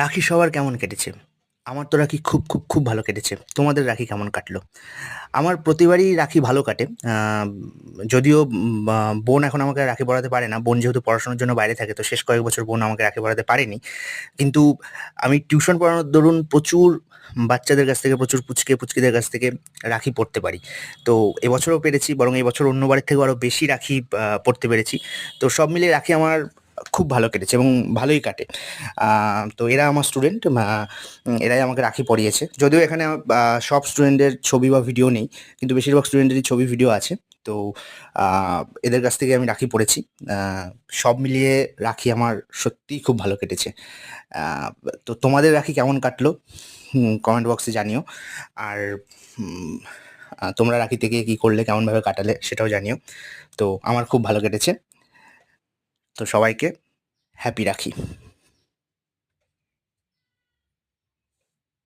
রাখি সবার কেমন কেটেছে? আমার তো রাখি খুব, খুব, খুব ভালো কেটেছে। তোমাদের রাখি কেমন কাটলো? আমার প্রতিবারই রাখি ভালো কাটে। যদিও বোন এখন আমাকে রাখি পড়াতে পারে না। বোন যেহেতু পড়াশোনার জন্য বাইরে থাকে, তো শেষ কয়েক বছর বোন আমাকে রাখি পরাতে পারেনি। কিন্তু আমি টিউশন পড়ানোর দরুন প্রচুর বাচ্চাদের কাছ থেকে, প্রচুর পুচকে, পুচকিদের কাছ থেকে রাখি পড়তে পারি। তো এবছরও পেরেছি, বরং এবছর অন্যবারের থেকে আরও বেশি রাখি পড়তে পেরেছি। তো সব মিলিয়ে রাখি আমার খুব ভালো কেটেছে এবং ভালোই কাটে। তো এরা আমার স্টুডেন্ট এরাই আমাকে রাখি পড়িয়েছে যদিও এখানে সব স্টুডেন্টের ছবি বা ভিডিও নেই। কিন্তু বেশিরভাগ স্টুডেন্টেরই ছবি, ভিডিও আছে। তো এদের কাছ থেকে আমি রাখি পড়েছি। সব মিলিয়ে রাখি আমার সত্যিই খুব ভালো কেটেছে। তো তোমাদের রাখি কেমন কাটলো? কমেন্ট বক্সে জানিও। আর তোমরা রাখি থেকে কি করলে, কেমনভাবে কাটালে সেটাও জানিও। তো আমার খুব ভালো কেটেছে। তো সবাইকে হ্যাপি রাখি।